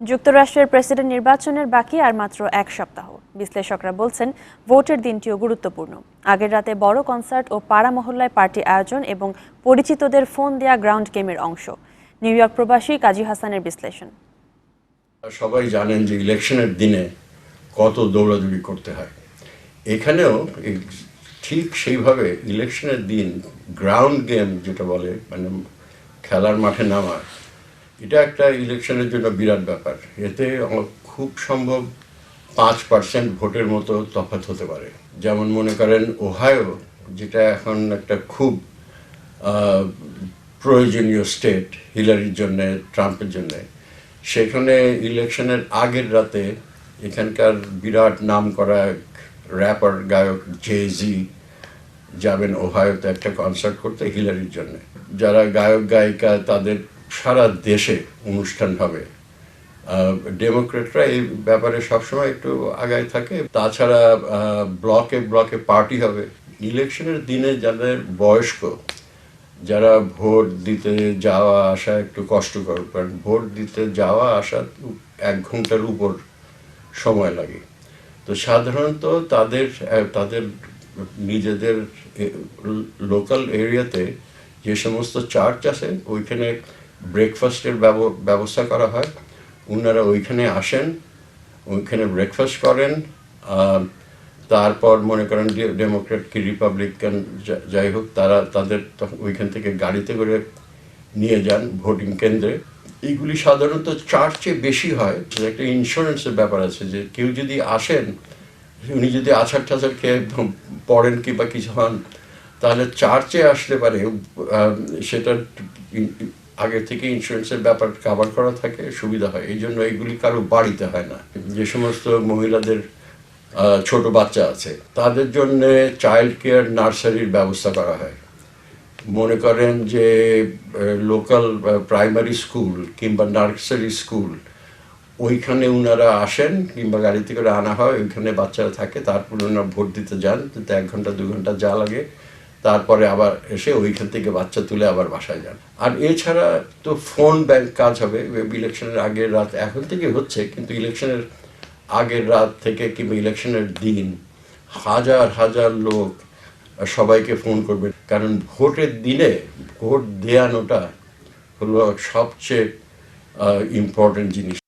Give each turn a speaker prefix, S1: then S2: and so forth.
S1: যুক্তরাষ্ট্রের প্রেসিডেন্ট নির্বাচনের বাকি আর মাত্র এক সপ্তাহ। বিশ্লেষকরা বলছেন, ভোটের দিনটিও গুরুত্বপূর্ণ। আগের রাতে বড় কনসার্ট ও পাড়া মহল্লায় পার্টি আয়োজন এবং পরিচিতদের ফোন দেয়া গ্রাউন্ড গেমের অংশ। নিউ ইয়র্ক প্রবাসী কাজী হাসানের বিশ্লেষণ।
S2: সবাই জানেন যে ইলেকশনের দিনে কত দৌড়াদৌড়ি করতে হয়। এখানেও ঠিক সেইভাবে ইলেকশনের দিন গ্রাউন্ড গেম যেটা বলে মানে খেলার মাঠে নামা এটা একটা ইলেকশনের জন্য বিরাট ব্যাপার। এতে খুব সম্ভব পাঁচ পার্সেন্ট ভোটের মতো তফাৎ হতে পারে। যেমন মনে করেন ওহায়ো, যেটা এখন একটা খুব প্রয়োজনীয় স্টেট হিলারির জন্য, ট্রাম্পের জন্য। সেখানে ইলেকশনের আগের রাতে এখানকার বিরাট নাম করা র্যাপার গায়ক জে জি যাবেন ওহায়োতে একটা কনসার্ট করতে হিলারির জন্য। যারা গায়ক গায়িকা তাদের সারা দেশে অনুষ্ঠান হবে। ডেমোক্রেটরা এই ব্যাপারে সবসময় একটু আগায় থাকে। তাছাড়া ব্লকে ব্লকে পার্টি হবে। ইলেকশনের দিনে যাদের বয়স্ক, যারা ভোট দিতে যাওয়া আসা একটু কষ্টকর, কারণ ভোট দিতে যাওয়া আসা এক ঘণ্টার উপর সময় লাগে। তো সাধারণত তাদের তাদের নিজেদের লোকাল এরিয়াতে যে সমস্ত চার্চ আছে, ওইখানে ব্রেকফাস্টের ব্যবস্থা করা হয়। ওনারা ওইখানে আসেন ওইখানে ব্রেকফাস্ট করেন তারপর মনে করেন ডেমোক্রেট কি রিপাবলিকান যাই হোক তারা তাদের তখন ওইখান থেকে গাড়িতে করে নিয়ে যান ভোটিং কেন্দ্রে। এইগুলি সাধারণত চার্চে বেশি হয়। একটা ইন্স্যুরেন্সের ব্যাপার আছে যে কেউ যদি আসেন উনি যদি আছাড় টাছাড় খেয়ে পড়েন কিংবা কিছু হন তাহলে চার্চে আসতে পারে আহ, সেটা আগে থেকে ইন্স্যুরেন্সের ব্যাপার কাভার করা থাকে, সুবিধা হয়। এই জন্য এইগুলি কারও বাড়িতে হয় না। যে সমস্ত মহিলাদের ছোট বাচ্চা আছে, তাদের জন্য চাইল্ড কেয়ার নার্সারির ব্যবস্থা করা হয়। মনে করেন যে লোকাল প্রাইমারি স্কুল কিংবা নার্সারি স্কুল ওইখানে ওনারা আসেন, কিংবা গাড়িতে করে আনা হয়, ওইখানে বাচ্চারা থাকে, তারপরে ওনারা ভোট দিতে যান এক ঘণ্টা, দু ঘণ্টা যা লাগে। তারপরে আবার এসে ওইখান থেকে বাচ্চা তুলে আবার বাসায় যান। আর এছাড়া তো ফোন ব্যাংক কাজ হবে ইলেকশনের আগের রাত, এখন থেকে হচ্ছে, কিন্তু ইলেকশনের আগের রাত থেকে কিংবা ইলেকশনের দিন হাজার হাজার লোক সবাইকে ফোন করবে। কারণ ভোটের দিনে ভোট দেয়ানোটা হলো সবচেয়ে ইম্পর্টেন্ট জিনিস।